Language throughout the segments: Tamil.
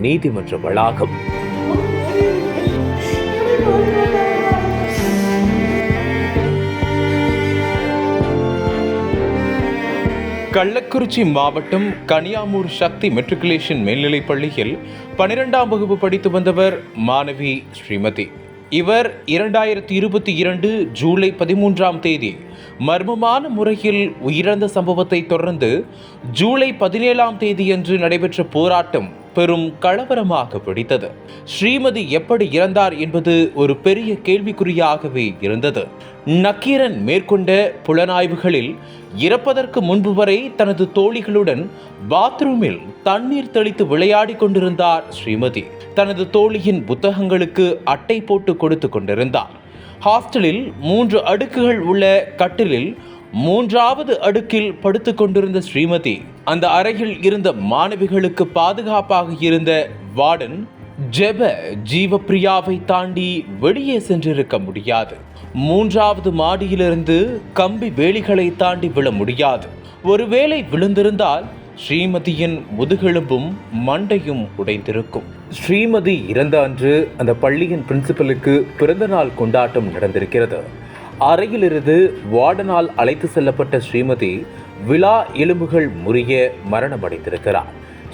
நீதிமன்ற வளாகம். கள்ளக்குறிச்சி மாவட்டம் கனியாமூர் சக்தி மெட்ரிகுலேஷன் மேல்நிலைப் பள்ளியில் பனிரெண்டாம் வகுப்பு படித்து வந்தவர் மாணவி ஸ்ரீமதி. இவர் இரண்டாயிரத்தி இருபத்தி இரண்டு ஜூலை பதிமூன்றாம் தேதி மர்மமான முறையில் உயிரிழந்த சம்பவத்தை தொடர்ந்து ஜூலை பதினேழாம் தேதியன்று நடைபெற்ற போராட்டம் பெரும் கலவரமாக பிடித்தது. ஸ்ரீமதி எப்படி இறந்தார் என்பது ஒரு பெரிய கேள்விக்குறியாகவே இருந்தது. நக்கீரன் மேற்கொண்ட புலனாய்வுகளில் இறப்பதற்கு முன்பு வரை தனது தோழிகளுடன் பாத்ரூமில் தண்ணீர் தெளித்து விளையாடி கொண்டிருந்தார் ஸ்ரீமதி. தனது தோழியின் புத்தகங்களுக்கு அட்டை போட்டு கொடுத்து கொண்டிருந்தார். ஹாஸ்டலில் மூன்று அடுக்குகள் உள்ள கட்டிலில் மூன்றாவது அடுக்கில் படுத்து கொண்டிருந்த ஸ்ரீமதி அந்த அறையில் இருந்த மாணவிகளுக்கு பாதுகாப்பாக இருந்த வார்டன் ஜெப ஜீவப்பிரியாவை தாண்டி வெளியே சென்றிருக்க முடியாது. மூன்றாவது மாடியிலிருந்து கம்பி வேலிகளை தாண்டி விழ முடியாது. ஒருவேளை விழுந்திருந்தால் ஸ்ரீமதியின் முதுகெலும்பும் மண்டையும் உடைந்திருக்கும். ஸ்ரீமதி இறந்த அன்று அந்த பள்ளியின் பிரின்சிபலுக்கு பிறந்த நாள் கொண்டாட்டம் நடந்திருக்கிறது. அறையிலிருந்து வார்டனால் அழைத்து செல்லப்பட்ட ஸ்ரீமதி விழா எலும்புகள் முறிய மரணமடைந்திருக்கிறார்.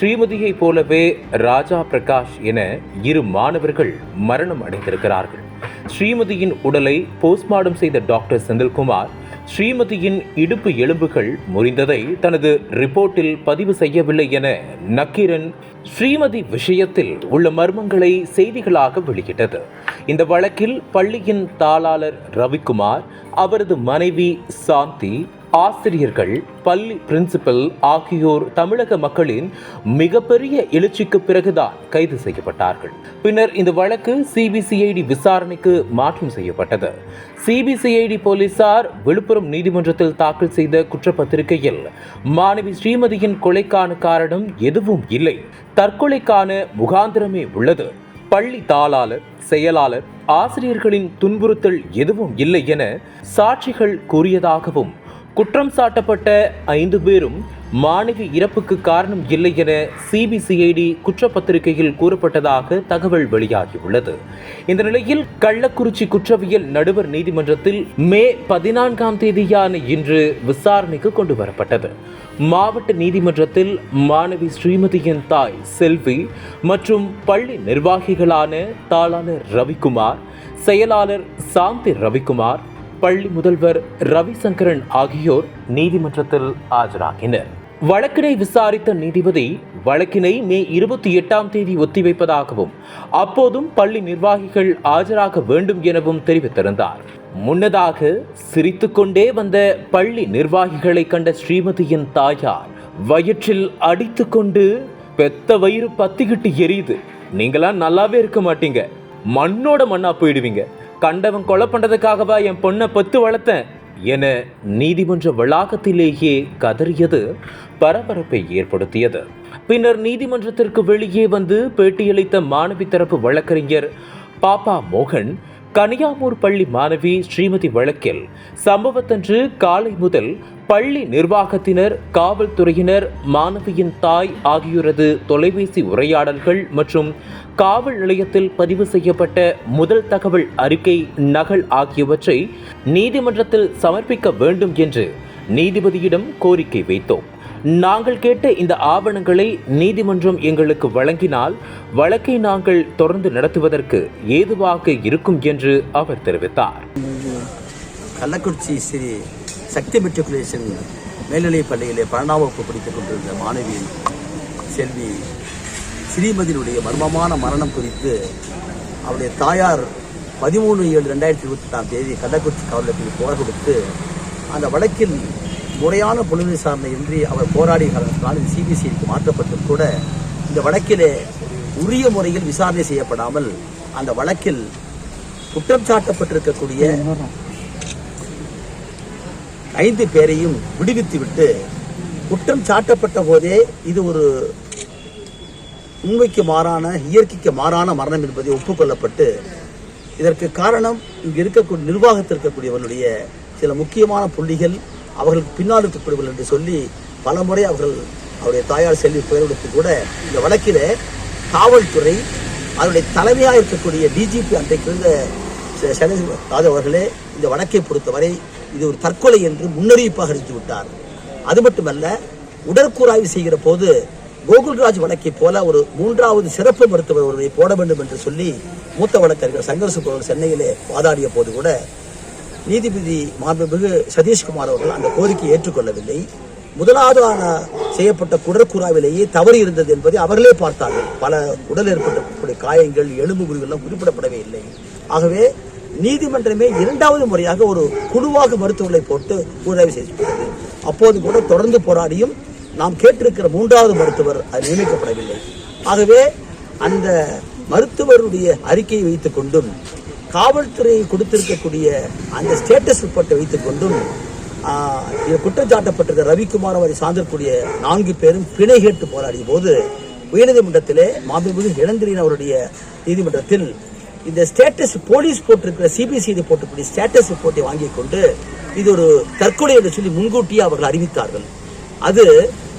ஸ்ரீமதியைப் போலவே ராஜா பிரகாஷ் என இரு மாணவர்கள் மரணம் அடைந்திருக்கிறார்கள். ஸ்ரீமதியின் உடலை போஸ்ட்மார்டம் செய்த டாக்டர் செந்தில்குமார் ஸ்ரீமதியின் இடுப்பு எலும்புகள் முறிந்ததை தனது ரிப்போர்ட்டில் பதிவு செய்யவில்லை என நக்கீரன் ஸ்ரீமதி விஷயத்தில் உள்ள மர்மங்களை செய்திகளாக வெளியிட்டது. இந்த வழக்கில் பள்ளியின் தாளாளர் ரவிக்குமார் அவரது மனைவி சாந்தி ஆசிரியர்கள் பள்ளி பிரின்சிபல் ஆகியோர் தமிழக மக்களின் மிகப்பெரிய எழுச்சிக்கு பிறகுதான் கைது செய்யப்பட்டார்கள். பின்னர் இந்த வழக்கு சிபிசிஐடி விசாரணைக்கு மாற்றம் செய்யப்பட்டது. சிபிசிஐடி போலீசார் விழுப்புரம் நீதிமன்றத்தில் தாக்கல் செய்த குற்றப்பத்திரிகையில் மாணவி ஸ்ரீமதியின் கொலைக்கான காரணம் எதுவும் இல்லை. தற்கொலைக்கான முகாந்திரமே உள்ளது. பள்ளி தாளாளர் செயலாளர் ஆசிரியர்களின் துன்புறுத்தல் எதுவும் இல்லை என சாட்சிகள் கூறியதாகவும் குற்றம் சாட்டப்பட்ட ஐந்து பேரும் மாணவி இறப்புக்கு காரணம் இல்லை என சிபிசிஐடி குற்றப்பத்திரிகையில் கூறப்பட்டதாக தகவல் வெளியாகியுள்ளது. இந்த நிலையில் கள்ளக்குறிச்சி குற்றவியல் நடுவர் நீதிமன்றத்தில் மே பதினான்காம் தேதியான இன்று விசாரணைக்கு கொண்டு வரப்பட்டது மாவட்ட நீதிமன்றத்தில் மாணவி ஸ்ரீமதியின் தாய் செல்வி மற்றும் பள்ளி நிர்வாகிகளான தாளாளர் ரவிக்குமார் செயலாளர் சாந்தி ரவிக்குமார் பள்ளி முதல்வர் ரவிசங்கரன் ஆகியோர் நீதிமன்றத்தில் ஆஜராகினர். வழக்கினை விசாரித்த நீதிபதி வழக்கினை மே இருபத்தி எட்டாம் தேதி ஒத்திவைப்பதாகவும் அப்போதும் பள்ளி நிர்வாகிகள் ஆஜராக வேண்டும் எனவும் தெரிவித்திருந்தார். முன்னதாக சிரித்துக்கொண்டே வந்த பள்ளி நிர்வாகிகளை கண்ட ஸ்ரீமதியின் தாயார் வயிற்றில் அடித்துக்கொண்டு பெத்த வயிறு பத்திக்கிட்டு எரியுது. நீங்களாம் நல்லாவே இருக்க மாட்டீங்க. மண்ணோட மண்ணா போயிடுவீங்க. கண்டவன் கொலை பண்ணுறதுக்காகவா என் பொண்ணை பத்து வளர்த்தேன் என நீதிமன்ற வளாகத்திலேயே கதறியது பரபரப்பை ஏற்படுத்தியது. பின்னர் நீதிமன்றத்திற்கு வெளியே வந்து பேட்டியளித்த மாணவி தரப்பு வழக்கறிஞர் பாப்பா மோகன் கனியாமூர் பள்ளி மாணவி ஸ்ரீமதி வழக்கில் சம்பவத்தன்று காலை முதல் பள்ளி நிர்வாகத்தினர் காவல்துறையினர் மாணவியின் தாய் ஆகியோரது தொலைபேசி உரையாடல்கள் மற்றும் காவல் நிலையத்தில் பதிவு செய்யப்பட்ட முதல் தகவல் அறிக்கை நகல் ஆகியவற்றை நீதிமன்றத்தில் சமர்ப்பிக்க வேண்டும் என்று நீதிபதியிடம் கோரிக்கை வைத்தோம். நாங்கள் கேட்ட இந்த ஆவணங்களை நீதிமன்றம் எங்களுக்கு வழங்கினால் வழக்கை நாங்கள் தொடர்ந்து நடத்துவதற்கு ஏதுவாக இருக்கும் என்று அவர் தெரிவித்தார். கள்ளக்குறிச்சி ஸ்ரீ சக்தி மெட்ரிகுலேஷன் மேல்நிலைப் பள்ளியிலே பன்னெண்டாம் வகுப்பு படித்துக் கொண்டிருந்த மாணவி செல்வி ஸ்ரீமதியினுடைய மர்மமான மரணம் குறித்து அவருடைய தாயார் பதிமூணு ஏழு ரெண்டாயிரத்தி இருபத்தி எட்டாம் தேதி கள்ளக்குறிச்சி காவலத்தில் புகார் கொடுத்து அந்த வழக்கில் முறையான பொழுது சார்ந்த இன்றி அவர் போராடிய காரணத்தினால் இது சிபிசிஐடிக்கு மாற்றப்பட்டும் கூட இந்த வழக்கிலே உரிய முறையில் விசாரணை செய்யப்படாமல் அந்த வழக்கில் குற்றம் சாட்டப்பட்டிருக்கக்கூடிய ஐந்து பேரையும் விடுவித்துவிட்டு குற்றம் சாட்டப்பட்ட போதே இது ஒரு உண்மைக்கு மாறான இயற்கைக்கு மாறான மரணம் என்பதை ஒப்புக்கொள்ளப்பட்டு இதற்கு காரணம் இங்கு இருக்கக்கூடிய நிர்வாகத்தில் இருக்கக்கூடியவர்களுடைய சில முக்கியமான புள்ளிகள் அவர்களுக்கு பின்னால் இருக்கக்கூடியவர்கள் என்று சொல்லி பலமுறை அவர்கள் அவருடைய தாயார் செல்வி பெயரெடுத்து கூட இந்த வழக்கில் காவல்துறை அதனுடைய தலைமையாக இருக்கக்கூடிய டிஜிபி அன்றைக்கு இருந்த ச- அவர்களே இந்த வழக்கை பொறுத்தவரை இது ஒரு தற்கொலை என்று முன்னறிவிப்பாக அறிவித்து விட்டார். அது மட்டுமல்ல உடற்கூறாய்வு செய்கிற போது கோகுல்ராஜ் வழக்கை போல ஒரு மூன்றாவது சிறப்பு மருத்துவர் ஒருவரை போட வேண்டும் என்று சொல்லி மூத்த வழக்கறிஞர் சங்கர் சுப்பவர் சென்னையிலே வாதாடிய போது கூட நீதிபதி மாண்புமிகு சதீஷ்குமார் அவர்கள் அந்த கோரிக்கையை ஏற்றுக்கொள்ளவில்லை. முதலாவது செய்யப்பட்ட குடற்கூறாவிலேயே தவறு இருந்தது என்பதை அவர்களே பார்த்தார்கள். பல உடல் ஏற்பட்ட காயங்கள் எலும்பு முறிவுகள் குறிப்பிடப்படவே இல்லை. ஆகவே நீதிமன்றமே இரண்டாவது முறையாக ஒரு குழுவாக மருத்துவர்களை போட்டு கூறாய்வு செய்திருக்கிறது அப்போது கூட தொடர்ந்து போராடியும் நாம் கேட்டிருக்கிற மூன்றாவது மருத்துவர் அது நியமிக்கப்படவில்லை. ஆகவே அந்த மருத்துவருடைய அறிக்கையை வைத்துக் கொண்டும் காவல்துறை கொடுத்திருக்கக்கூடிய அந்த ஸ்டேட்டஸ் ரிப்போர்ட்டை வைத்துக் கொண்டும் ஆஹ், குற்றம் ரவிக்குமார் அவரை சார்ந்திருக்கூடிய நான்கு பேரும் பிணை கேட்டு போராடிய போது உயர்நீதிமன்றத்திலே மாண்புமிகு இளந்திரின் அவருடைய நீதிமன்றத்தில் இந்த ஸ்டேட்டஸ் போலீஸ் போட்டிருக்கிற சிபிசிஐடி போட்டிருக்கிற ஸ்டேட்டஸ் ரிப்போர்ட்டை வாங்கி கொண்டு இது ஒரு தற்கொலை என்று சொல்லி முன்கூட்டியே அவர்கள் அறிவித்தார்கள். அது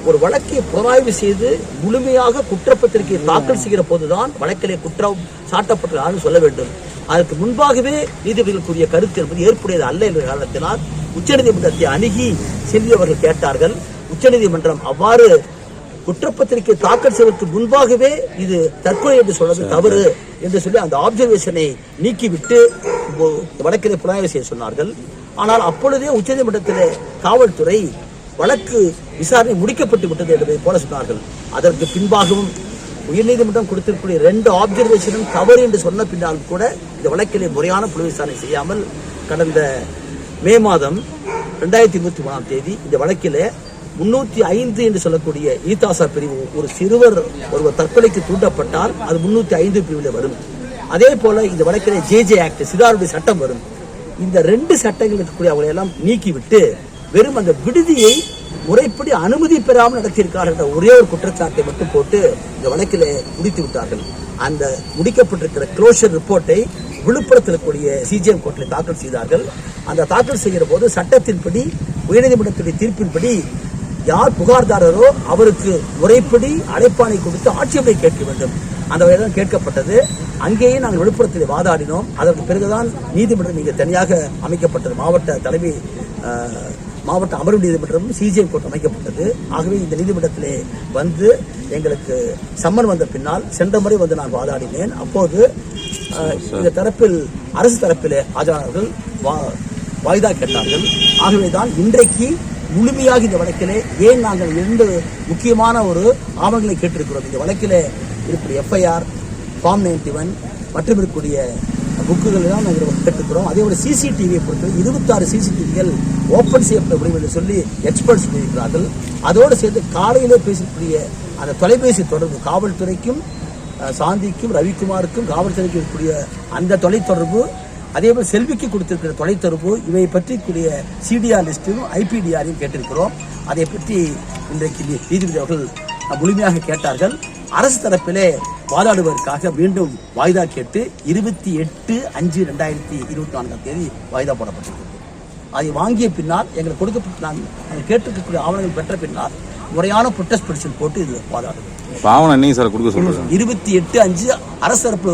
ஒரு வழக்கை புலனாய்வு செய்து முழுமையாக குற்றப்பத்திரிகை தாக்கல் செய்கிற போதுதான் வழக்கிலே குற்றம் சாட்டப்பட்டதான்னு சொல்ல வேண்டும். அதற்கு முன்பாகவே நீதிபதிகள் கூறிய கருத்து என்பது ஏற்புடையது அல்ல என்ற காரணத்தினால் உச்சநீதிமன்றத்தை அணுகி செல்வி அவர்கள் கேட்டார்கள். உச்சநீதிமன்றம் அவ்வாறு குற்றப்பத்திரிகை தாக்கல் செய்வதற்கு முன்பாகவே இது தற்கொலை என்று சொல்வது தவறு என்று சொல்லி அந்த ஆப்சர்வேஷனை நீக்கிவிட்டு இப்போ வழக்கிலே புலனாய்வு செய்ய சொன்னார்கள். ஆனால் அப்பொழுதே உச்சநீதிமன்றத்திலே காவல்துறை வழக்கு விசாரணை முடிக்கப்பட்டு விட்டது என்பதை போல சொன்னார்கள். அதற்கு பின்பாகவும் உயர்நீதிமன்றம் கொடுத்திருக்கக்கூடிய ரெண்டு ஆப்சர்வேஷனும் தவறு என்று சொன்ன பின்னாலும் கூட இந்த வழக்கிலே முறையான புல விசாரணை செய்யாமல் கடந்த மே மாதம் ரெண்டாயிரத்தி இருபத்தி மூணாம் தேதி இந்த வழக்கில் முன்னூத்தி ஐந்து என்று சொல்லக்கூடிய ஈதாசா பிரிவு ஒரு சிறுவர் ஒருவர் தற்கொலைக்கு தூண்டப்பட்டால் அது முன்னூத்தி ஐந்து பிரிவில் வரும். அதே போல இந்த வழக்கிலே ஜே ஜே ஆக்ட் சிதாருடைய சட்டம் வரும். இந்த ரெண்டு சட்டங்கள் இருக்கக்கூடிய அவங்களை எல்லாம் நீக்கிவிட்டு வெறும் அந்த விடுதியை முறைப்படி அனுமதி பெறாமல் நடத்தியிருக்கார்கள் என்ற ஒரே ஒரு குற்றச்சாட்டை மட்டும் போட்டு இந்த வழக்கில் முடித்து விட்டார்கள். அந்த முடிக்கப்பட்டிருக்கிற க்ளோஷர் ரிப்போர்ட்டை விழுப்புரத்தில் இருக்கக்கூடிய சிஜிஎம் கோர்ட்டில் தாக்கல் செய்தார்கள். அந்த தாக்கல் செய்கிற போது சட்டத்தின்படி உயர்நீதிமன்றத்துடைய தீர்ப்பின்படி யார் புகார்தாரரோ அவருக்கு முறைப்படி அழைப்பானை கொடுத்து ஆட்சேபனை கேட்க வேண்டும். அந்த வகையில் கேட்கப்பட்டது. அங்கேயே நாங்கள் விழுப்புரத்தில் வாதாடினோம். அதற்கு பிறகுதான் நீதிமன்றம் இங்கே தனியாக அமைக்கப்பட்டது. மாவட்ட தலைமை மாவட்ட அமர்வு நீதிமன்றமும் சிஜிஎம் கோர்ட் அமைக்கப்பட்டது. ஆகவே இந்த நீதிமன்றத்திலே வந்து எங்களுக்கு சம்மன் வந்த பின்னால் சென்ற முறை வந்து நான் வாதாடினேன். அப்போது இந்த தரப்பில் அரசு தரப்பிலே ஆஜரானவர்கள் வாய்தா கேட்டார்கள். ஆகவேதான் இன்றைக்கு முழுமையாக இந்த வழக்கிலே ஏன் நாங்கள் இரண்டு முக்கியமான ஒரு ஆவணங்களை கேட்டிருக்கிறோம்? இந்த வழக்கிலே இருக்கிற எஃப்ஐஆர் ஃபார்ம் நைன்டி ஒன் மற்றும் இருக்கக்கூடிய புக்குகள் தான் நாங்கள் கேட்டுக்கிறோம் அதே போல சிசிடிவியை பொறுத்தவரை இருபத்தாறு சிசிடிவிகள் ஓப்பன் செய்யப்பட முடியும் என்று சொல்லி எக்ஸ்பர்ட்ஸ் சொல்லியிருக்கிறார்கள். அதோடு சேர்த்து காலையிலே பேசக்கூடிய அந்த தொலைபேசி தொடர்பு காவல்துறைக்கும் சாந்திக்கும் ரவிக்குமாருக்கும் காவல்துறைக்கு இருக்கக்கூடிய அந்த தொலைத்தொடர்பு அதே போல் செல்விக்கு கொடுத்திருக்கிற தொலைத்தொடர்பு இவை பற்றி கூடிய சிடிஆர் லிஸ்ட்டும் ஐபிடிஆரையும் கேட்டிருக்கிறோம். அதை பற்றி இன்றைக்கு நீதிபதி அவர்கள் முழுமையாக கேட்டார்கள். அரசு தரப்பிலே வாதாடுவதற்காக மீண்டும் வாய்தா கேட்டு இருபத்தி எட்டு அஞ்சு ரெண்டாயிரத்தி இருபத்தி நான்காம் தேதி வாய்தா போடப்பட்டிருக்கிறது. அதை வாங்கிய பின்னால் எங்களுக்கு கொடுக்கப்பட்ட நாங்கள் நாங்கள் கேட்டிருக்கக்கூடிய ஆவணங்கள் பெற்ற பின்னால் முறையான புட்டஸ் பெடிஷன் போட்டு இது வாதாடுவோம் பாவனை என்னைக்கு சார் கொடுக்க சொல்றேன் இருபத்தி எட்டு அஞ்சு அரசு தரப்பு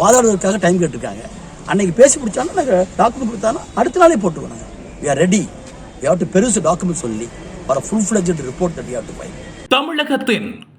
வாதாடுவதற்காக டைம் கேட்டிருக்காங்க. அன்னைக்கு பேசி பிடிச்சாலும் நாங்கள் டாக்குமெண்ட் கொடுத்தாலும் அடுத்த நாளே போட்டுருவோம் நாங்கள் we are ready we have to பெருசு டாக்குமெண்ட் சொல்லி for full fledged report that we have to file தமிழகத்தின்